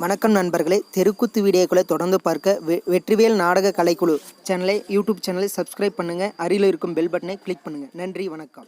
வணக்கம் நண்பர்களே. தெருக்கூத்து வீடியோக்களை தொடர்ந்து பார்க்க வெ வெற்றிவேல் நாடக கலைக்குழு சேனலை யூடியூப் சேனலை சப்ஸ்கிரைப் பண்ணுங்கள் அருகில் இருக்கும் பெல் பட்டனை கிளிக் பண்ணுங்கள் நன்றி வணக்கம்.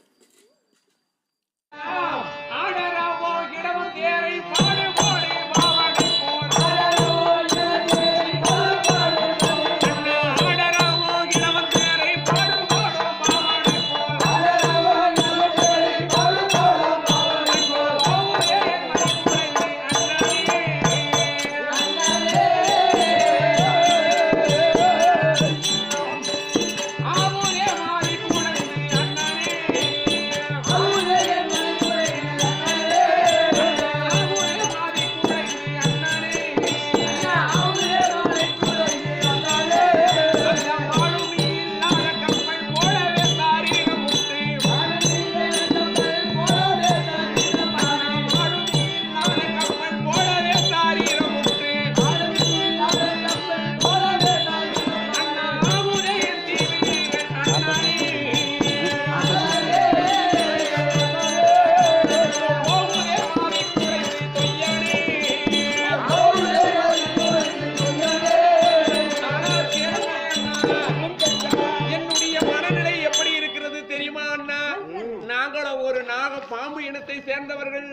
நாங்களும் ஒரு நாக பாம்பு இனத்தை சேர்ந்தவர்கள்.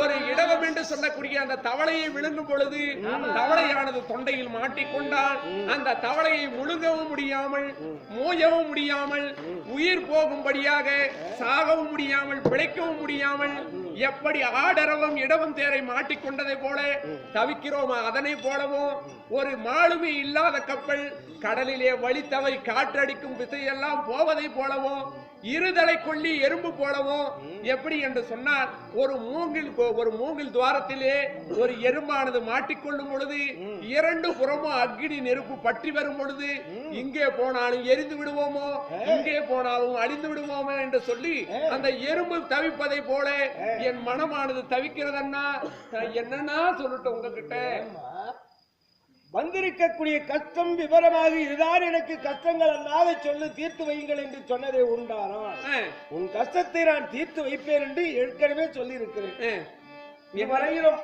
ஒரு இடவம் என்று சொல்லக்கூடிய அந்த தவளையை விழுங்கும் பொழுது தவளையானது தொண்டையில் மாட்டிக்கொண்டால் அந்த தவளையை முழுங்கவும் முடியாமல் மோயவும் முடியாமல் உயிர் போகும்படியாக சாகவும் முடியாமல் பிழைக்கவும் முடியாமல் எப்படி ஆடரவம் இடவம் தேரை மாட்டிக்கொண்டதை போல தவிக்கிறோமா? அதனை போலவும் ஒரு மாலுமி இல்லாத கப்பல் கடலிலே வழித்தவை காற்றடிக்கும் விசையெல்லாம் போவதை போலவும் இருதலை கொள்ளி எறும்பு போலவும் எப்படி என்று சொன்னால் ஒரு மூங்கில் ஒரு மூங்கில் துவாரத்திலே ஒரு எறும்பானது மாட்டிக்கொள்ளும் பொழுது இரண்டு புறமும் அக்கினி நெருப்பு பற்றி வரும் பொழுது இங்கே போனாலும் எரிந்து விடுவோமோ இங்கே போனாலும் அழிந்து விடுவோமோ என்று சொல்லி அந்த எறும்பு தவிப்பதை போல என் மனமானது தவிக்கிறதன்னா என்னன்னா சொல்லட்டும் உங்ககிட்ட. வந்திருக்கக்கூடிய கஷ்டம் விவரமாக இதுதான் எனக்கு கஷ்டங்கள் அல்லாத சொல்லு தீர்த்து வையுங்கள் என்று சொன்னதை உண்டானால் உன் கஷ்டத்தை நான் தீர்த்து வைப்பேன் என்று ஏற்கனவே சொல்லியிருக்கிறேன். ஆ, இதுவரையிலும்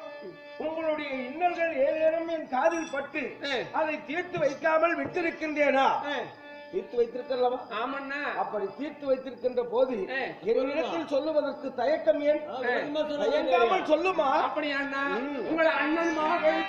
உங்களுடைய இன்னல்கள் ஏதேனும் என் காதில் பட்டு. அதை தீர்த்து வைக்காமல் விட்டிருக்கின்றேனா? தீர்த்து வைத்திருக்கலவா ஆமண்ணா. அப்படி தீர்த்து வைத்திருக்கின்ற போது. என்னிடத்தில் சொல்லுவதற்கு தயக்கம் ஏன்? தயங்காமல் சொல்லுமா? அப்படியாண்ணா. உங்களை அண்ணன் மகள்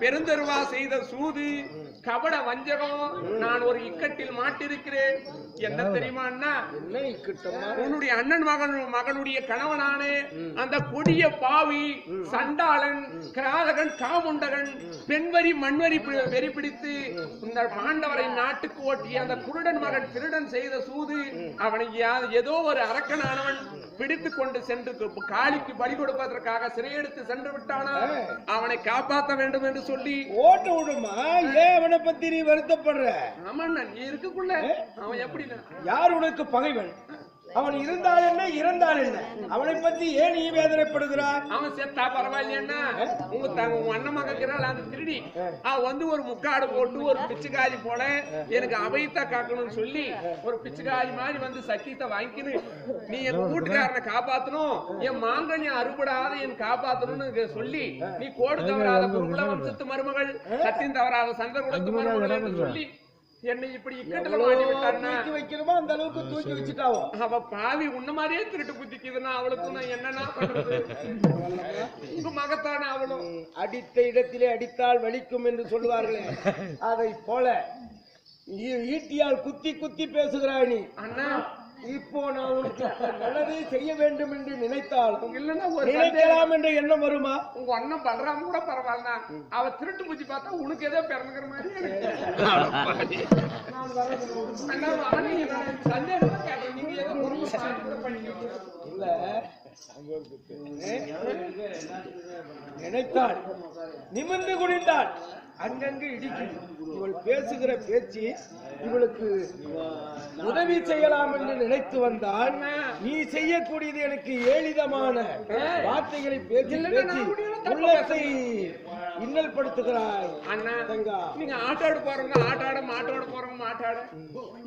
பெருந்தருவா செய்த சூது கபட வஞ்சகம் நான் ஒரு இக்கட்டில் மாட்டிருக்கிறேன். என்ன தெரியுமா உன்னுடைய அண்ணன் மகன் மகனுடைய கணவனானே அந்த கொடிய பாவி சண்டாளன் கிராதகன் காமுண்டகன் பெண்வரி மண்வரி வெறி பிடித்து இந்த பாண்டவரை நாட்டுக்கு ஓட்டிய அந்த குருடன் மகன் திருடன் செய்த சூது அவனை யா- ஏதோ ஒரு அரக்கனானவன் பிடித்து கொண்டு சென்று காளிக்கு பலி கொடுப்பதற்காக சிறையெடுத்து சென்று விட்டானா? அவனை காப்பாற்ற வேண்டும் என்று சொல்லி ஓட்ட விடுமா? ஏன் அவனை பத்தி நீ வருத்தப்படுற? ஆமாண்ணா நீ இருக்கக்குள்ள. அவன் எப்படி யார் உனக்கு பகைவன்? அவன் இருந்தால் என்ன இறந்தால் என்ன? அவனை பத்தி ஏன் நீ வேதனைப்படுகிறாய்? அவன் செத்தா பரவாயில்லையா உங்க தங்க உங்க அண்ணன் மகக்கிறாள் அந்த திருடி. அவ வந்து ஒரு முக்காடு போட்டு ஒரு பிச்சுக்காரி போல எனக்கு அவைத்த காக்கணும்னு சொல்லி ஒரு பிச்சுக்காரி மாதிரி வந்து சக்கியத்தை வாங்கிக்கின்னு நீ என் கூட்டுக்காரனை காப்பாத்தணும். என் மாங்கனி அறுபடாத என் காப்பாத்தணும்னு சொல்லி நீ கோடு தவறாத குருகுல வம்சத்து மருமகள் சத்தியம் தவறாத சந்தர் குலத்து மருமகள் என்று சொல்லி என்னை இப்படி இக்கட்டுல மாட்டி விட்டான்னா தூக்கி வைக்கணுமோ அந்த அளவுக்கு தூக்கி வச்சுட்டாவோ? அவ பாவி உன்ன மாதிரியே திருட்டு புத்திக்குதுன்னா அவளுக்கு நான் என்னன்னா பண்றது? மகத்தான அவளும். அடித்த இடத்திலே அடித்தால் வலிக்கும் என்று சொல்வார்களே அதை போல ஈட்டியால் குத்தி குத்தி பேசுகிறாய் நீ. அண்ணா இப்போ நான் உனக்கு நல்லதை செய்ய வேண்டும் என்று நினைத்தாலும் இல்லன்னா. நினைக்கலாம் என்ற எண்ணம் வருமா? உங்க அண்ணன் பலராம கூட பரவாயில்ல அவ திருட்டு பூச்சி பார்த்தா உனக்கு ஏதோ பிறந்துக்கிற மாதிரி. இல்ல. நினைத்தாள். நிமிர்ந்து குனிந்தாள். அங்கங்கு இடிக்குது இவள் பேசுகிற பேச்சு இவளுக்கு உதவி செய்யலாம் என்று நினைத்து வந்தால் நீ செய்யக்கூடியது எனக்கு ஏளிதமான வார்த்தைகளை பேசி பேசி உள்ளத்தை இன்னல் படுத்துகிறாய் அண்ணா தங்கா. நீங்க ஆட்டாடு போறவங்க ஆட்டாட மாட்டோட போறவங்க மாட்டாட.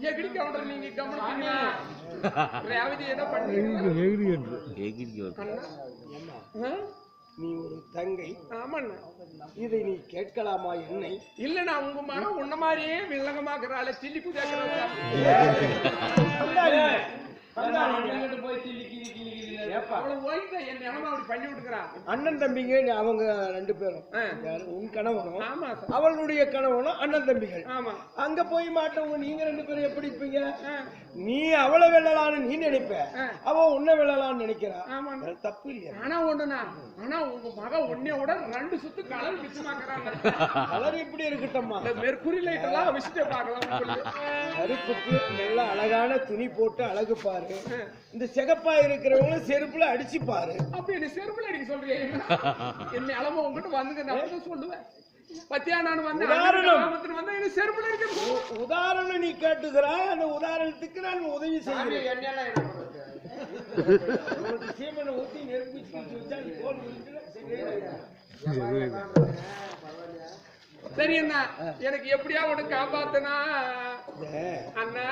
எகிரி கவுண்டர் நீங்க கவனிச்சீங்க ரேவதி என்ன பண்ணீங்க அண்ணா ஆ? நீ ஒரு தங்கை. ஆமாண்ணா. இதை நீ கேட்கலாமா என்னை? இல்லண்ணா உங்க மகன் உன்ன மாதிரியே வில்லங்கமாக்குறாள் சில்லி என் நிலமா அப்படி பண்ணி விட்டுக்கிறான் அண்ணன் தம்பிங்க அவங்க ரெண்டு பேரும்? உன் கணவனும் அவளுடைய கணவனும் அண்ணன் தம்பிகள். அங்க போய் மாட்டவங்க நீங்க ரெண்டு பேரும் எப்படி இருப்பீங்க. நீ அவளை வெல்லலான்னு நீ நினைப்ப. அவ உன்னை வெல்லலான்னு நினைக்கிறா. தப்பு இல்லையா? ஆனா ஒண்ணுண்ணா ஆனா உங்க மகன் உன்னையோட ரெண்டு சுத்து கலர் மிச்சமாக்குறாங்க. கலர் எப்படி இருக்கட்டும்மா? மெர்குரி லைட் எல்லாம் வச்சுட்டே பார்க்கலாம். கருப்புக்கு நல்ல அழகான துணி போட்டு அழகு பாரு. இந்த சிகப்பா இருக்கிறவங்களும் செருப்புல அடிச்சு பாரு. அப்ப என்ன செருப்புல அடிக்க சொல்றீங்க என்ன நிலம உங்ககிட்ட வந்துங்க நான் சொல்லுவேன். பத்தியா நான் வந்தேன் உதாரணம். வந்தா என்ன செருப்புல அடிக்க உதாரணம் நீ கேட்டுக்கிறாய் அந்த உதாரணத்துக்கு நான் உதவி செய்கிறேன். உனக்கு சீமனை ஊத்தி நெருப்பி வச்சு வச்சா நீ தோல் உரிச்சுல சரியா? சரி அண்ணா எனக்கு எப்படியா உனக்கு காப்பாத்தனா? அண்ணா.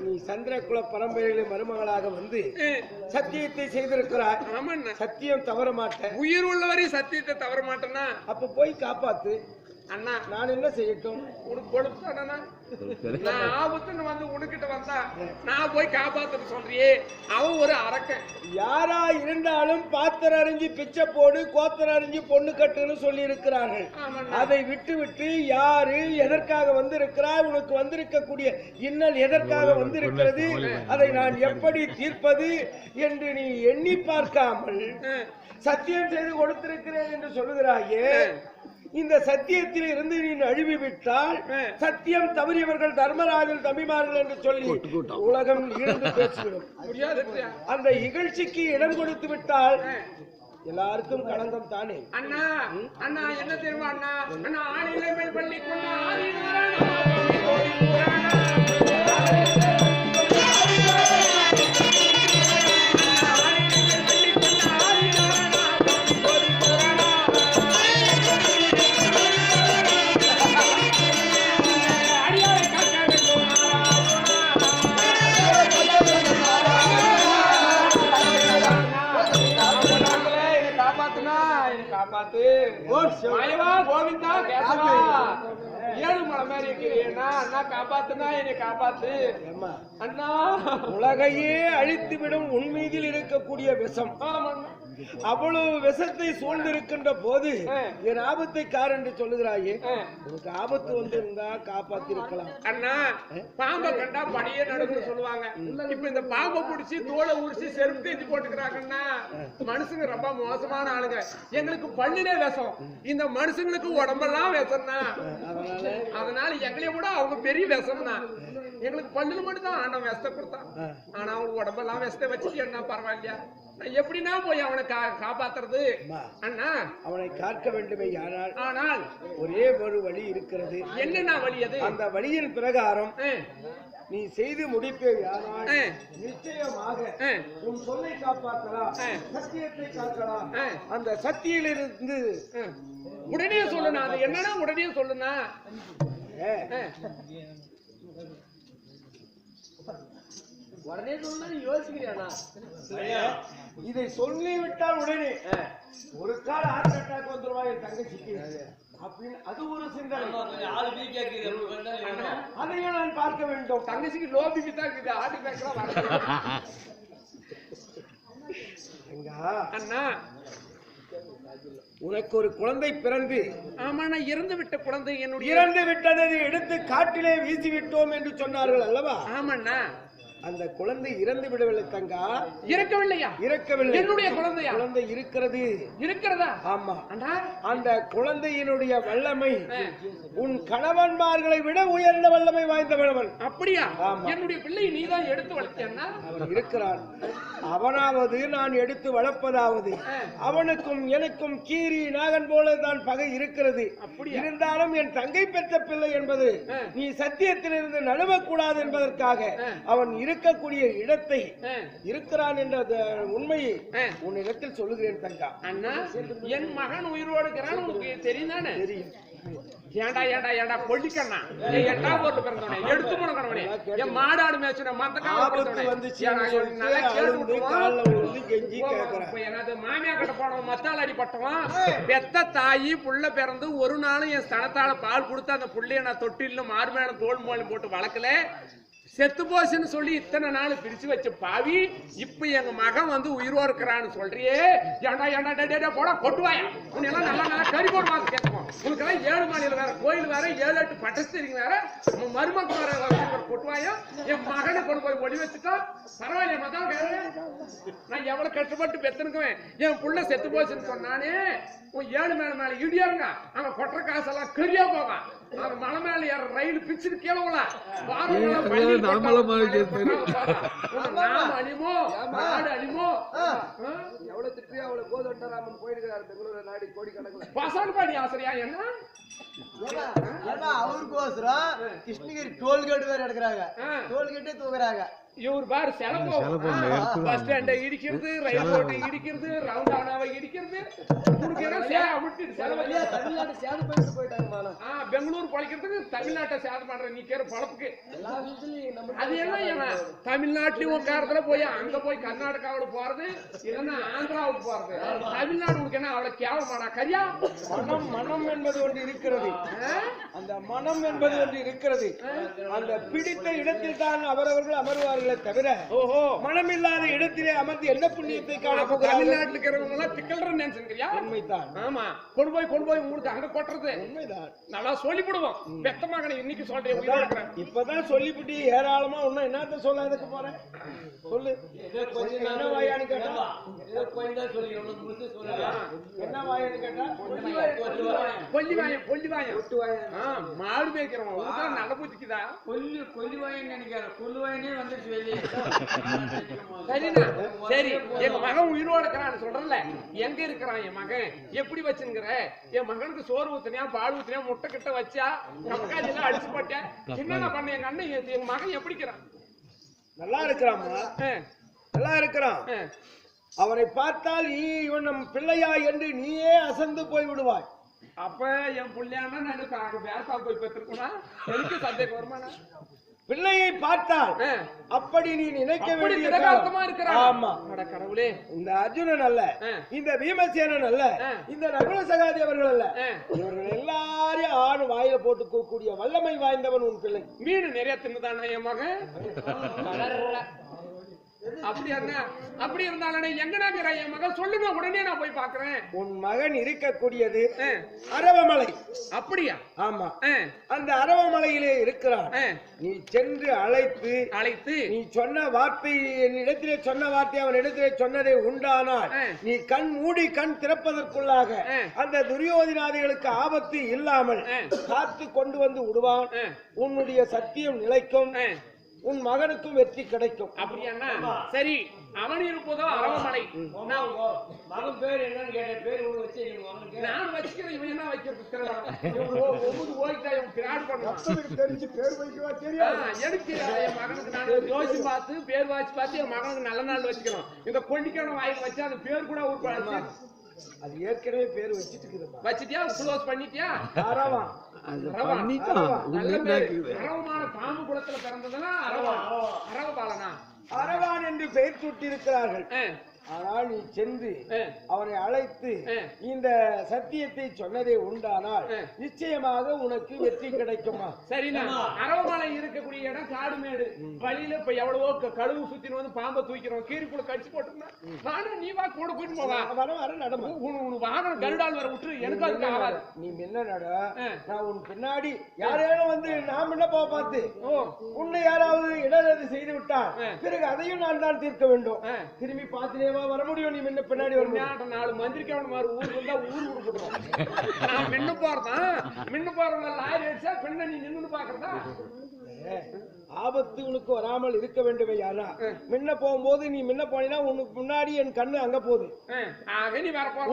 நீ சந்திரகுல பரம்பரையில மருமகளாக வந்து சத்தியத்தை செய்திருக்கிறாய். ஆமாண்ணா. சத்தியம் தவற மாட்டேன். உயிர் உள்ளவரை சத்தியத்தை தவற மாட்டேன்னா? அப்ப போய் காப்பாத்து. அண்ணா. நான் என்ன செய்யட்டும்? உனக்கு கொடுத்தானா நான் ஆபத்துன்னு வந்து உனக்கிட்ட வந்தா நான் போய் காப்பாத்துற சொல்றியே. அவன் ஒரு அரக்கன். யாரா இருந்தாலும் பாத்திரம் அறிஞ்சு பிச்சை போடு கோத்தரம் அறிஞ்சு பொண்ணு கட்டுன்னு சொல்லி இருக்கிறார்கள் அதை விட்டு விட்டு யாரு எதற்காக வந்திருக்கிறாய்? உனக்கு வந்திருக்கக்கூடிய இன்னல் எதற்காக வந்திருக்கிறது? அதை நான் எப்படி தீர்ப்பது என்று நீ எண்ணி பார்க்காமல் சத்தியம் செய்து கொடுத்திருக்கிறேன் என்று சொல்லுகிறாயே. இந்த சத்தியத்தில் இருந்து நீ நழுவி விட்டால் சத்தியம் தவறியவர்கள் தர்மராஜன் தம்பிமார்கள் என்று சொல்லி உலகம் இழந்து பேசிவிடும் முடியாது அந்த இகழ்ச்சிக்கு இடம் கொடுத்து விட்டால் எல்லாருக்கும் களங்கம் தானே? அண்ணா அண்ணா என்ன தெரியுமா அண்ணா? அண்ணா ஆணிலை மேல் கொண்டு ஆடினாரானா காப்பாத்துனா என்னை காப்பாத்து. அண்ணா. உலகையே அழித்துவிடும் உன் மீதில் இருக்கக்கூடிய விஷம். அவ்வளவு விஷத்தை சூழ்ந்திருக்கின்ற போது. என் ஆபத்தை கார் என்று சொல்லுகிறாயே. உனக்கு ஆபத்து வந்திருந்தா காப்பாத்தி இருக்கலாம் அண்ணா பாம்பை கண்டா படியே நடக்குன்னு சொல்லுவாங்க. இப்ப இந்த பாம்பை பிடிச்சி தோலை உரிச்சு செருப்பு தேஞ்சு போட்டுக்கிறாங்கன்னா மனுஷங்க ரொம்ப மோசமான ஆளுங்க. எங்களுக்கு பல்லிலே விஷம். இந்த மனுஷங்களுக்கு உடம்பெல்லாம் விஷம்னா அதனால அதனால எங்களையும் விட அவங்க பெரிய விஷம் தான் எங்களுக்கு பல்லுல மட்டும் தான் ஆண்டவன் விஷத்தை கொடுத்தான். ஆனா அவங்க உடம்பெல்லாம் விஷத்தை வச்சுட்டு என்ன பரவாயில்லையா? நான் எப்படின்னா போய் அவனை கா காப்பாத்துறது? அண்ணா. அவனை காக்க வேண்டுமே ஆனால் ஆனால் ஒரே ஒரு வழி இருக்கிறது. என்னென்ன வழி அது? அந்த வழியின் பிரகாரம் நீ செய்து முடிப்பே ஆனால் ஆ, நிச்சயமாக ஆ, உன் சொல்லை காப்பாற்றலாம். சத்தியத்தை காக்கலாம். அந்த சத்தியிலிருந்து. உடனே சொல்லுண்ணா அது என்னன்னா உடனே ஆ. உடனே சொல்லுண்ணா நீ யோசிக்கிறியாண்ணா? இதை சொல்லிவிட்டால் உடனே ஒரு கால் ஹார்ட் அட்டாக் வந்துருவா என் தங்கச்சிக்கு? அப்படின்னு அது ஒரு சிந்தனை. அதையும் நான் பார்க்க வேண்டும். தங்கச்சிக்கு லோ பிபி தான் இருக்குது. ஆட்டு பேக்கெல்லாம் வர எங்கா அண்ணா. உனக்கு ஒரு குழந்தை பிறந்து ஆமாண்ணா இறந்து விட்ட குழந்தை என்னுடைய இறந்து விட்டதை எடுத்து காட்டிலே வீசி விட்டோம் என்று சொன்னார்கள் அல்லவா? ஆமாண்ணா. அந்த குழந்தை இறந்து விடவில்லை தங்கா. இருக்கவில்லையா இறக்கவில்லை. என்னுடைய குழந்தையா? குழந்தை இருக்கிறது. இருக்கிறதா? ஆமா. அந்த குழந்தையினுடைய வல்லமை உன் கணவன்மார்களை விட உயர்ந்த வல்லமை வாய்ந்தவன் அப்படியா? ஆமா. என்னுடைய பிள்ளையை நீதான் எடுத்து வளர்த்தேன்னா அவன் இருக்கிறான் அவனாவது நான் எடுத்து வளர்ப்பதாவது. அவனுக்கும் எனக்கும் கீரி நாகன் போல தான் பகை இருக்கிறது. அப்படியா? இருந்தாலும் என் தங்கை பெற்ற பிள்ளை என்பது நீ சத்தியத்திலிருந்து நழுவக்கூடாது என்பதற்காக அவன் இருக்கக்கூடிய இடத்தை. இருக்கிறான் என்ற உண்மையை ஆ. உன்னிடத்தில் சொல்லுகிறேன் தங்கா. அண்ணா என் மகன் உயிரோடு தெரியும். ஏண்டா ஏண்டா ஏண்டா கொல்லிக்கண்ணா என் எட்டாம் போட்டு பிறந்தவனே எடுத்து போனவனே என் மாடாடு கெஞ்சி கேக்குறான். எனது மாமியா கிட்ட போனவன் மத்தாள் அடிப்பட்டவன் பெத்த தாயி புள்ள பிறந்து ஒரு நாளும் என் ஸ்தனத்தால பால் கொடுத்து அந்த புள்ளைய நான் தொட்டில மாறு மேல தோல் மோளி போட்டு வளர்க்கல. செத்து போச்சுன்னு சொல்லி இத்தனை நாள் பிரிச்சு வச்ச பாவி இப்ப எங்க மகன் வந்து உயிரோ இருக்கிறான்னு சொல்றியே? ஏண்டா ஏண்டா டேடா போட கொட்டுவாயா உன்னை எல்லாம் நல்லா நல்லா கறி போடுவாங்க கேட்போம் உனக்கு எல்லாம் ஏழு மாநில வேற கோயில் வேற ஏழு எட்டு பட்டஸ்தரிங்க வேற. உன் மருமக்கு வேற ஒரு கொட்டுவாயா என் மகனை கொண்டு போய் ஒளி வச்சுட்டா பரவாயில்ல மதான் நான் எவ்வளவு கஷ்டப்பட்டு பெத்தனுக்குவேன். என் புள்ள செத்து போச்சுன்னு சொன்னானே உன் ஏழு மேல மேல இடியாங்க அவன் கொட்டுற காசெல்லாம் கறியா போவான். மலை மேல ஏற ரயில் பிச்சுட்டு போட்டா நாம அழிமோ நாடு அழிமோ எவ்வளவு திட்டியா அவ்வளவு கோதண்டராமன் போயிருக்கிறார் பெங்களூர் நாடி கோடி கணக்குல பசான்பாடி ஆசிரியா என்ன? அவருக்கோசரம் கிருஷ்ணகிரி டோல்கேட் வேற எடுக்கிறாங்க. டோல்கேட்டே தூக்குறாங்க. இவர் பாரு செலவு பஸ் ஸ்டாண்ட இடிக்கிறது ரயில் ரோட்டை இடிக்கிறது ரவுண்டானாவை இடிக்கிறது உனக்கு என்ன சேவை விட்டுட்டு செலவு தமிழ்நாடு சேதம் பண்ணிட்டு போயிட்டாங்க மானம் ஆ, பெங்களூர் பழைக்கிறதுக்கு தமிழ்நாட்டை சேதம் பண்ற நிக்கிற பழப்புக்கு. அது எல்லாம் இவன்? தமிழ்நாட்டிலும் உட்காரத்துல போய் அங்க போய் கர்நாடகாவுல போறது இல்லைன்னா ஆந்திராவுக்கு போறது. தமிழ்நாடு உனக்கு என்ன அவ்வளவு கேவலமாடா கரியா மனம் மனம் என்பது ஒன்று இருக்கிறது? அந்த மனம் என்பது ஒன்று இருக்கிறது. அந்த பிடித்த இடத்தில் தான் அவரவர்கள் அமருவார்களே. தவிர ஓஹோ. மனம் இல்லாத இடத்திலே அமர்ந்து என்ன புண்ணியத்தை காண அப்ப போகிறார்கள்? தமிழ்நாட்டுல இருக்கிறவங்க எல்லாம் திக்கல்ற நினைச்சுக்கிறியா உண்மைதான். ஆமா. கொண்டு போய் கொண்டு போய் உங்களுக்கு அங்க கொட்டுறது. உண்மைதான். நல்லா சொல்லிவிடுவோம். பெத்த மகனை இன்னைக்கு சொல்றேன் இப்பதான் சொல்லிவிட்டு ஏராளமா இன்னும் என்னத்த சொல்ல சொல்லு என்ன வாயான்னு கேட்டா? மாடு உனக்கு நல்ல பூச்சிக்குதா? கொல்லு கொல்லுவாயின்னு நினைக்கிறேன் கொல்லுவாயினே வந்துருச்சு வெளியே. சரிண்ணா. சரி. எங்க மகன் உயிரோட இருக்கிறான்னு சொல்றல எங்க இருக்கிறான் என் மகன்? எப்படி வச்சுங்கிற என் மகனுக்கு சோறு ஊத்துனியா பால் ஊத்துனியா முட்டை கிட்ட வச்சா கக்காஜி எல்லாம் அடிச்சு போட்டேன். என்னென்ன பண்ண எங்க அண்ணன்? என் எங்க மகன் எப்படிக்கிறான்? நல்லா இருக்கிறாமா ஆ, நல்லா இருக்கிறான். அவரை பார்த்தால் நீ இவன் நம் பிள்ளையா என்று நீயே அசந்து போய் விடுவாய். அப்ப என் புள்ளையானா நான் வேர்ப்பா போய் பெற்றிருக்கா எனக்கு சந்தேகம் வருமானா பிள்ளையை பார்த்தால். அப்படி நீ நினைக்க வேண்டிய ஆமா. கடவுளே. இந்த அர்ஜுனன் அல்ல. இந்த பீமசேனன் அல்ல. இந்த நகுல சகாதி அவர்கள் அல்ல. இவர்கள் எல்லாரையும் ஆண் வாயில போட்டு கூக்கூடிய வல்லமை வாய்ந்தவன் உன் பிள்ளை. மீன் நிறைய தின்னுதானா என் மகன்? அப்படி என்ன அப்படி இருந்தாலே எங்க நாங்கிற என் மகன் சொல்லுங்க உடனே நான் போய் பாக்குறேன் உன் மகன் இருக்கக்கூடியது. அரவமலை அப்படியா ஆமா அந்த அரவமலையிலே இருக்கிறான். நீ சென்று அழைத்து அழைத்து நீ சொன்ன வார்த்தை என்னிடத்திலே சொன்ன வார்த்தை அவன் இடத்திலே சொன்னதை உண்டானால். நீ கண் மூடி கண் திறப்பதற்குள்ளாக. அந்த துரியோதனாதிகளுக்கு ஆபத்து இல்லாமல். காத்து கொண்டு வந்து விடுவான். உன்னுடைய சத்தியம் நிலைக்கும் உன் மகனுக்கும் வெற்றி கிடைக்கும். அப்படியாண்ணா? சரி அவன் இருப்பதோ அரவமலை நான் மகன் பேர் என்னன்னு கேட்டேன். பேர் ஒண்ணு வச்சு நீங்க அவனுக்கு நான் வச்சுக்கிறேன் இவன் என்ன வைக்கிறது ஓய்தா இவன் பண்ணுவான் தெரிஞ்சு பேர் வைக்கவா ஆ, தெரியாது எனக்கு என் மகனுக்கு நான் ஜோசி பார்த்து பேர் வாசி பார்த்து என் மகனுக்கு நல்ல நாள் வச்சுக்கணும் இந்த கொண்டிக்கான வாய்க்கு வச்சு அந்த பேர் கூட உருப்படாது அது ஏற்கனவே பேர் வச்சிட்டு இருக்குதுமா வச்சிட்டியா? க்ளோஸ் பண்ணிட்டியா? அரவா அரவமான பாம்பு குளத்துல பிறந்ததுன்னா அரவா அரவ பாலனா? அரவான் என்று பெயர் சூட்டி இருக்கிறார்கள் ஆ, ஆனால் நீ சென்று. அவனை அழைத்து. இந்த சத்தியத்தை சொன்னதே உண்டானால். நிச்சயமாக உனக்கு வெற்றி கிடைக்குமா? சரிண்ணா. அரவமலை இருக்கக்கூடிய இடம் காடு மேடு. வழியில இப்ப எவ்வளவோ க- கழுவு சுத்தின்னு வந்து பாம்பை தூக்கிறோம். கீரிக்குள்ள கடிச்சு போட்டோம்னா நானும் நீ வா கூட கூட்டிட்டு போவா. வர வர நடமா? உன் வாகனம் கருடால் வர விட்டு எனக்கு அதுக்கு ஆகாது. நீ முன்ன நட. நான் உன் பின்னாடி யாரேனும் வந்து முன்ன போக பார்த்து? உன்னை யாராவது இடரது செய்து விட்டால் ஆ. பிறகு அதையும் நான் தான் தீர்க்க வேண்டும். திரும்பி பார்த்துலேவா வர முடியும். நீ முன்ன பின்னாடி வர முடியும் உண்மையாட்ட நாலு மந்திரிக்கவன் மாதிரி ஊர் வந்தா ஊர் விடுபடுவோம் நான் மின்னு போறதான் மின்னு போறவங்க லாரி அடிச்சா பெண்ணை நீ நின்னு பாக்குறதா? ஆபத்து உனக்கு வராமல் இருக்க வேண்டுமே யாரா? முன்ன போகும்போது நீ முன்ன போனீன்னா உனக்கு முன்னாடி என் கண்ணு அங்க போகுது.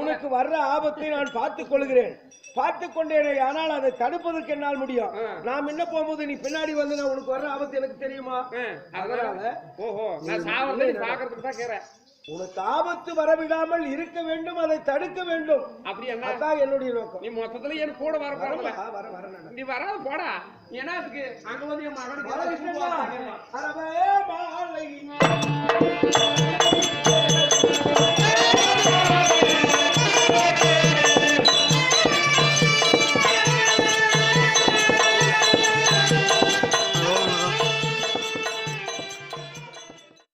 உனக்கு வர்ற ஆபத்தை நான் பார்த்துக் கொள்கிறேன். பார்த்துக் கொண்டேனே ஆனால் அதை தடுப்பதற்கு என்னால் முடியும். நான் முன்ன போகும்போது நீ பின்னாடி வந்து நான் உனக்கு வர்ற ஆபத்து எனக்கு தெரியுமா? அதனால ஓஹோ நான் சாவறதை நீ பாக்குறதுக்கு தான் கேறேன் உனக்கு ஆபத்து வரவிடாமல் இருக்க வேண்டும் அதை தடுக்க வேண்டும். அப்படி என்ன? என்னுடைய நோக்கம். நீ மொத்தத்துல என் கூட வர வர வர. நீ வராத போடா. ஏன்னா அதுக்கு அங்க வந்து என் வர